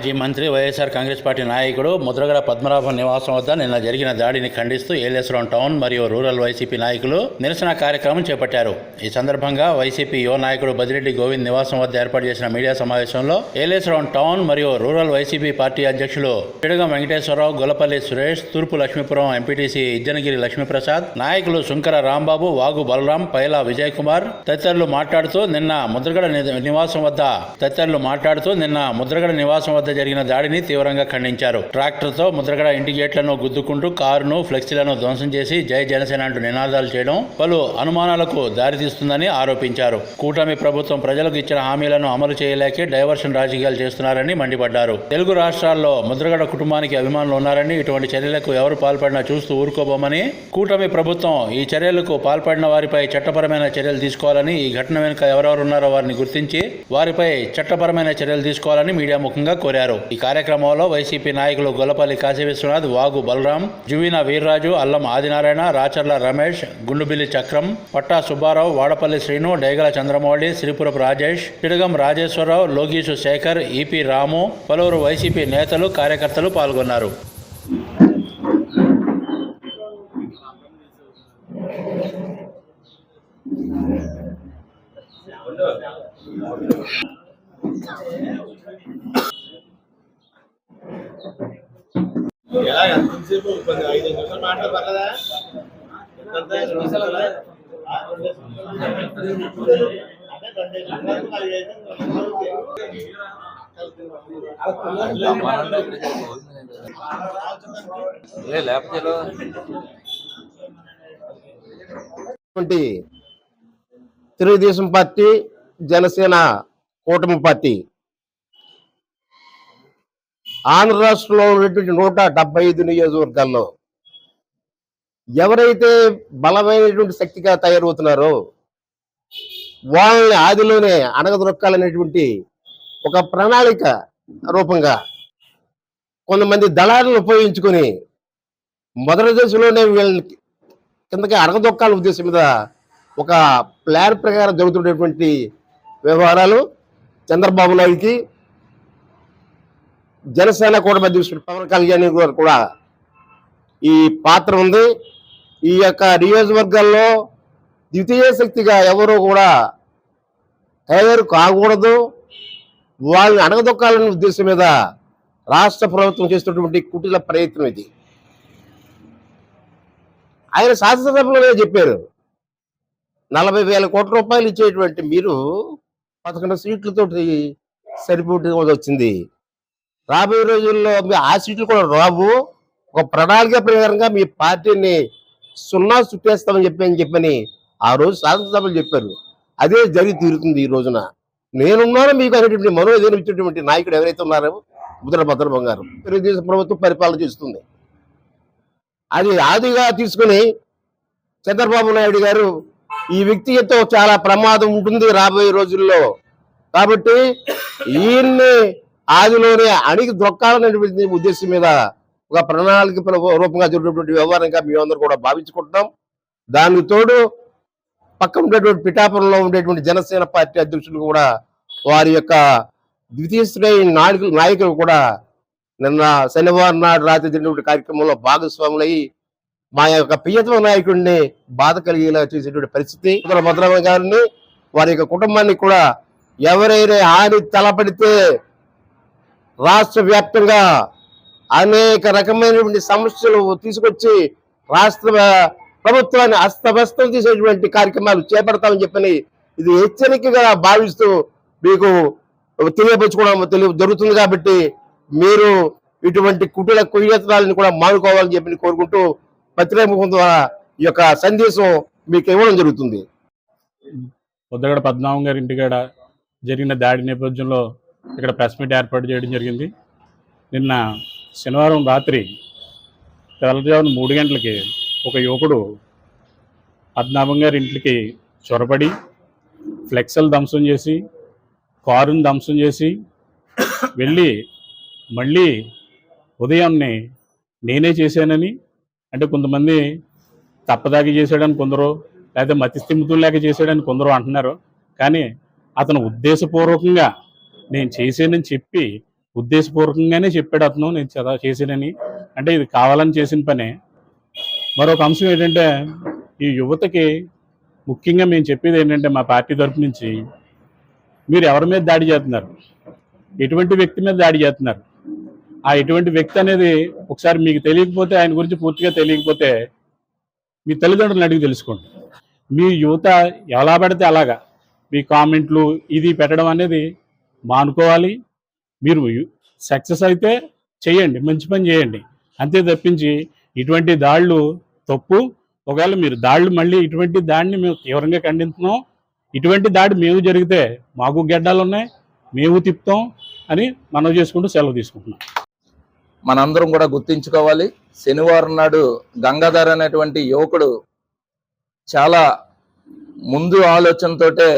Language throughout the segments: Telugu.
మాజీ మంత్రి వైఎస్ఆర్ కాంగ్రెస్ పార్టీ నాయకుడు ముద్రగడ పద్మనాభం నివాసం వద్ద నిన్న జరిగిన దాడిని ఖండిస్తూ ఏలేశ్వరం టౌన్ మరియు రూరల్ వైసీపీ నాయకులు నిరసన కార్యక్రమం చేపట్టారు. ఈ సందర్భంగా వైసీపీ యువ నాయకుడు బదిరెడ్డి గోవింద్ నివాసం వద్ద ఏర్పాటు చేసిన మీడియా సమావేశంలో ఏలేశ్వరం టౌన్ మరియు రూరల్ వైసీపీ పార్టీ అధ్యక్షులు పిడగం వెంకటేశ్వరరావు గొల్లపల్లి సురేష్ తూర్పు లక్ష్మీపురం ఎంపీటీసీ ఇజ్జనగిరి లక్ష్మీప్రసాద్ నాయకులు శుంకర రాంబాబు వాగు బలరాం పైలా విజయ్ కుమార్ తదితరులు మాట్లాడుతూ నిన్న ముద్రగడ నివాసం వద్ద తదితరులు మాట్లాడుతూ నిన్న ముద్రగడ నివాసం వద్ద జరిగిన దాడిని తీవ్రంగా ఖండించారు. ట్రాక్టర్తో ముద్రగడ ఇంటి గేట్లను గుద్దుకుంటూ కారును ఫ్లెక్సీలను ధ్వంసం చేసి జై జనసేన అంటూ నినాదాలు చేయడం పలు అనుమానాలకు దారితీస్తుందని ఆరోపించారు. కూటమి ప్రభుత్వం ప్రజలకు ఇచ్చిన హామీలను అమలు చేయలేకే డైవర్షన్ రాజకీయాలు చేస్తున్నారని మండిపడ్డారు. తెలుగు రాష్ట్రాల్లో ముద్రగడ కుటుంబానికి అభిమానులు ఉన్నారని ఇటువంటి చర్యలకు ఎవరు పాల్పడినా చూస్తూ ఊరుకోబోమని కూటమి ప్రభుత్వం ఈ చర్యలకు పాల్పడిన వారిపై చట్టపరమైన చర్యలు తీసుకోవాలని ఈ ఘటన వెనుక ఎవరెవరు ఉన్నారో వారిని గుర్తించి వారిపై చట్టపరమైన చర్యలు తీసుకోవాలని మీడియా ముఖంగా కోరారు. ఈ కార్యక్రమంలో వైసీపీ నాయకులు గొల్లపల్లి కాశీ విశ్వనాథ్ వాగు బలరాం జువీన వీర్రాజు అల్లం ఆదినారాయణ రాచర్ల రమేష్ గుండుబిల్లి చక్రం పట్టా సుబ్బారావు వాడపల్లి శ్రీను డైగల చంద్రమౌళి శ్రీపురపు రాజేష్ పిడగం రాజేశ్వరరావు లోగీసు శేఖర్ ఈపీ రాము పలువురు వైసీపీ నేతలు కార్యకర్తలు పాల్గొన్నారు. ఎలా ఎంతసేపు ఐదు నిమిషాలు తెలుగుదేశం పార్టీ జనసేన కూటమి పార్టీ ఆంధ్ర రాష్ట్రంలో ఉన్నటువంటి నూట డెబ్బై ఐదు నియోజకవర్గాల్లో ఎవరైతే బలమైనటువంటి శక్తిగా తయారవుతున్నారో వాళ్ళని ఆదిలోనే అణగదొక్కాలనేటువంటి ఒక ప్రణాళిక రూపంగా కొంతమంది దళాలను ఉపయోగించుకొని మొదటి దశలోనే వీళ్ళని కిందకి అరగదొక్కాల ఉద్దేశం మీద ఒక ప్లాన్ ప్రకారం జరుగుతున్నటువంటి వ్యవహారాలు చంద్రబాబు నాయుడికి జనసేన కూటమి అధ్యక్షుడు పవన్ కళ్యాణ్ గారు కూడా ఈ పాత్ర ఉంది. ఈ యొక్క నియోజకవర్గాల్లో ద్వితీయ శక్తిగా ఎవరు కూడా తయారు కాకూడదు. వాళ్ళని అడగదొక్కాలనే ఉద్దేశం మీద రాష్ట్ర ప్రభుత్వం చేస్తున్నటువంటి కుటిల ప్రయత్నం ఇది. ఆయన శాసనసభలోనే చెప్పారు నలభై వేల కోట్ల రూపాయలు ఇచ్చేటువంటి మీరు పదకొండు సీట్లతోటి సరిపోటీ వచ్చింది. రాబోయే రోజుల్లో మీ ఆ సీట్లు కూడా రావు. ఒక ప్రణాళిక ప్రకారంగా మీ పార్టీని సున్నా చుట్టేస్తామని చెప్పి అని చెప్పని ఆ రోజు శాసనసభలు చెప్పారు. అదే జరిగి తీరుతుంది ఈ రోజున. నేనున్నాను మీకు అనేటువంటి మనోవేదన ఇచ్చేటువంటి నాయకుడు ఎవరైతే ఉన్నారో ముద్ర భద్ర బంగారు. తెలుగుదేశం ప్రభుత్వం పరిపాలన చేస్తుంది. అది ఆదిగా తీసుకుని చంద్రబాబు నాయుడు గారు ఈ వ్యక్తితో చాలా ప్రమాదం ఉంటుంది రాబోయే రోజుల్లో. కాబట్టి ఈయన్ని ఆదిలోనే అణికి దొక్కాలనేటువంటి ఉద్దేశం మీద ఒక ప్రణాళిక ప్ర- రూపంగా జరిగినటువంటి వ్యవహారంగా మేమందరూ కూడా భావించుకుంటున్నాం. దానికి తోడు పక్కన ఉండేటువంటి పిఠాపురంలో ఉండేటువంటి జనసేన పార్టీ అధ్యక్షులు కూడా వారి యొక్క ద్వితీయ శ్రేణి నాయకులు నాయకులు కూడా నిన్న శనివారం నాడు రాత్రి జరిగినటువంటి కార్యక్రమంలో భాగస్వాములయ్యి మా యొక్క ప్రియతమ నాయకుడిని బాధ కలిగేలా చేసేటువంటి పరిస్థితి. ఉత్తర గారిని వారి యొక్క కుటుంబాన్ని కూడా ఎవరైనా హాని తలపడితే రాష్ట్ర వ్యాప్తంగా అనేక రకమైనటువంటి సమస్యలు తీసుకొచ్చి రాష్ట్ర ప్రభుత్వాన్ని అస్తవ్యస్తం చేసేటువంటి కార్యక్రమాలు చేపడతామని చెప్పని ఇది హెచ్చరికగా భావిస్తూ మీకు తెలియపరచుకోవడం తెలియ జరుగుతుంది కాబట్టి మీరు ఇటువంటి కుటుల కుయ్యత్నాలను కూడా మానుకోవాలని చెప్పి కోరుకుంటూ పత్రికాముఖం ద్వారా ఈ యొక్క సందేశం మీకు ఇవ్వడం జరుగుతుంది. పొద్దుగడ పద్మనాభం గారి ఇంటికాడ జరిగిన దాడి నేపథ్యంలో ఇక్కడ ప్రెస్ మీట్ ఏర్పాటు చేయడం జరిగింది. నిన్న శనివారం రాత్రి తెల్లవారుజామున మూడు గంటలకి ఒక యువకుడు పద్నాభం గారి ఇంటికి చొరబడి ఫ్లెక్సలు ధ్వంసం చేసి కారుని ధ్వంసం చేసి వెళ్ళి మళ్ళీ ఉదయాన్ని నేనే చేశానని అంటే కొంతమంది తప్పదాగి చేశాడని కొందరు లేకపోతే మతిస్థిమితులు లేక చేశాడని కొందరు అంటున్నారు. కానీ అతను ఉద్దేశపూర్వకంగా నేను చేశానని చెప్పి ఉద్దేశపూర్వకంగానే చెప్పాడు అతను. నేను చదవ చేశానని అంటే ఇది కావాలని చేసిన పనే. మరొక అంశం ఏంటంటే ఈ యువతకి ముఖ్యంగా మేము చెప్పేది ఏంటంటే మా పార్టీ తరపు నుంచి మీరు ఎవరి మీద దాడి చేస్తున్నారు? ఎటువంటి వ్యక్తి మీద దాడి చేస్తున్నారు? ఆ ఎటువంటి వ్యక్తి అనేది ఒకసారి మీకు తెలియకపోతే ఆయన గురించి పూర్తిగా తెలియకపోతే మీ తల్లిదండ్రులను అడిగి తెలుసుకోండి. మీ యువత ఎలా పడితే అలాగా మీ కామెంట్లు ఇది పెట్టడం అనేది మానుకోవాలి. మీరు సక్సెస్ అయితే చేయండి మంచి పని చేయండి. అంతే తప్పించి ఇటువంటి దాళ్ళు తప్పు. ఒకవేళ మీరు దాళ్ళు మళ్ళీ ఇటువంటి దాడిని మేము తీవ్రంగా ఖండిస్తున్నాం ఇటువంటి దాడి మేము జరిగితే మాకు గెడ్డాలు ఉన్నాయి మేము తిప్పుతాం అని మనం చేసుకుంటూ సెలవు తీసుకుంటున్నాం. మనందరం కూడా గుర్తించుకోవాలి. శనివారం నాడు గంగాధర్ అనేటువంటి యువకుడు చాలా ముందు ఆలోచనతోటే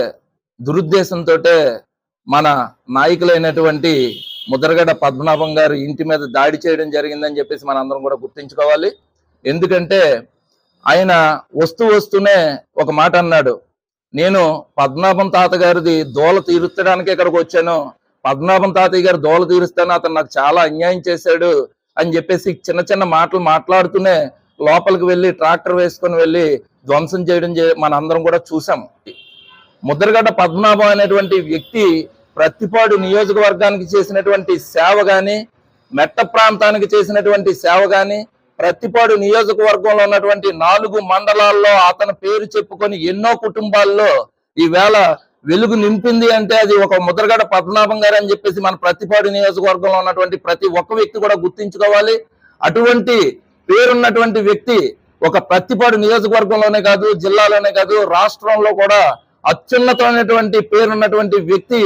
దురుద్దేశంతో మన నాయకులైనటువంటి ముద్రగడ పద్మనాభం గారు ఇంటి మీద దాడి చేయడం జరిగిందని చెప్పేసి మన అందరం కూడా గుర్తించుకోవాలి. ఎందుకంటే ఆయన వస్తూ వస్తూనే ఒక మాట అన్నాడు. నేను పద్మనాభం తాత గారిది దోల తీరుస్తడానికి ఇక్కడికి వచ్చాను. పద్మనాభం తాతయ్య గారు దోల తీరుస్తాను అతను నాకు చాలా అన్యాయం చేశాడు అని చెప్పేసి చిన్న చిన్న మాటలు మాట్లాడుతూనే లోపలికి వెళ్ళి ట్రాక్టర్ వేసుకొని వెళ్ళి ధ్వంసం చేయడం మన అందరం కూడా చూసాం. ముద్రగడ్డ పద్మనాభం అనేటువంటి వ్యక్తి ప్రతిపాడు నియోజకవర్గానికి చేసినటువంటి సేవ కానీ మెట్ట ప్రాంతానికి చేసినటువంటి సేవ కానీ ప్రతిపాడు నియోజకవర్గంలో ఉన్నటువంటి నాలుగు మండలాల్లో అతని పేరు చెప్పుకొని ఎన్నో కుటుంబాల్లో ఈవేళ వెలుగు నింపింది అంటే అది ఒక ముద్రగడ పద్మనాభం గారు అని చెప్పేసి మన ప్రతిపాడు నియోజకవర్గంలో ఉన్నటువంటి ప్రతి ఒక్క వ్యక్తి కూడా గుర్తించుకోవాలి. అటువంటి పేరున్నటువంటి వ్యక్తి ఒక ప్రతిపాడు నియోజకవర్గంలోనే కాదు జిల్లాలోనే కాదు రాష్ట్రంలో కూడా అత్యున్నతమైనటువంటి పేరున్నటువంటి వ్యక్తి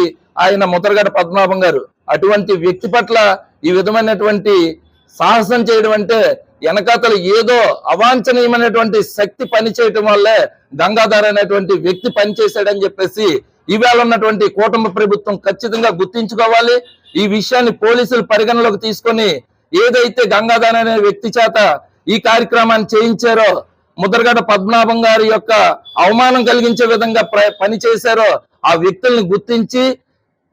ఆయన ముద్రగడ పద్మనాభం గారు. అటువంటి వ్యక్తి పట్ల ఈ విధమైనటువంటి సాహసం చేయడం అంటే వెనకాతలు ఏదో అవాంఛనీయమైనటువంటి శక్తి పనిచేయటం వల్లే గంగాధర్ అనేటువంటి వ్యక్తి పనిచేశాడని చెప్పేసి ఈవేళ ఉన్నటువంటి కూటమి ప్రభుత్వం ఖచ్చితంగా గుర్తించుకోవాలి. ఈ విషయాన్ని పోలీసులు పరిగణలోకి తీసుకొని ఏదైతే గంగాధర్ అనే వ్యక్తి చేత ఈ కార్యక్రమాన్ని చేయించారో ముద్రగడ పద్మనాభం గారి యొక్క అవమానం కలిగించే విధంగా ప్ర- పని చేశారో ఆ వ్యక్తుల్ని గుర్తించి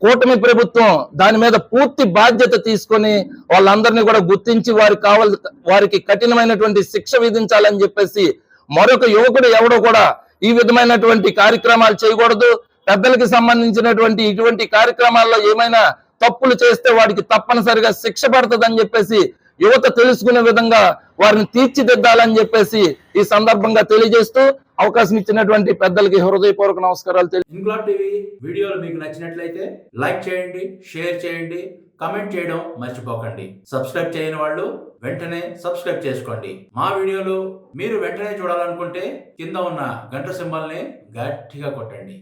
కూటమి ప్రభుత్వం దాని మీద పూర్తి బాధ్యత తీసుకొని వాళ్ళందరినీ కూడా గుర్తించి వారికి కావాలి వారికి కఠినమైనటువంటి శిక్ష విధించాలని చెప్పేసి మరొక యువకుడు ఎవడో కూడా ఈ విధమైనటువంటి కార్యక్రమాలు చేయకూడదు. పెద్దలకి సంబంధించినటువంటి ఇటువంటి కార్యక్రమాల్లో ఏమైనా తప్పులు చేస్తే వాడికి తప్పనిసరిగా శిక్ష పడుతుందని చెప్పేసి యువత తెలుసుకునే విధంగా వారిని తీర్చిదిద్దాలని చెప్పేసి ఈ సందర్భంగా తెలియజేస్తూ అవకాశం ఇచ్చినటువంటి పెద్దలకి హృదయపూర్వక నమస్కారాలు తెలియ టీవీ వీడియోలు మీకు నచ్చినట్లయితే లైక్ చేయండి షేర్ చేయండి కమెంట్ చేయడం మర్చిపోకండి. సబ్స్క్రైబ్ చేయని వాళ్ళు వెంటనే సబ్స్క్రైబ్ చేసుకోండి. మా వీడియోలు మీరు వెంటనే చూడాలనుకుంటే కింద ఉన్న గంట సింబల్ని గట్టిగా కొట్టండి.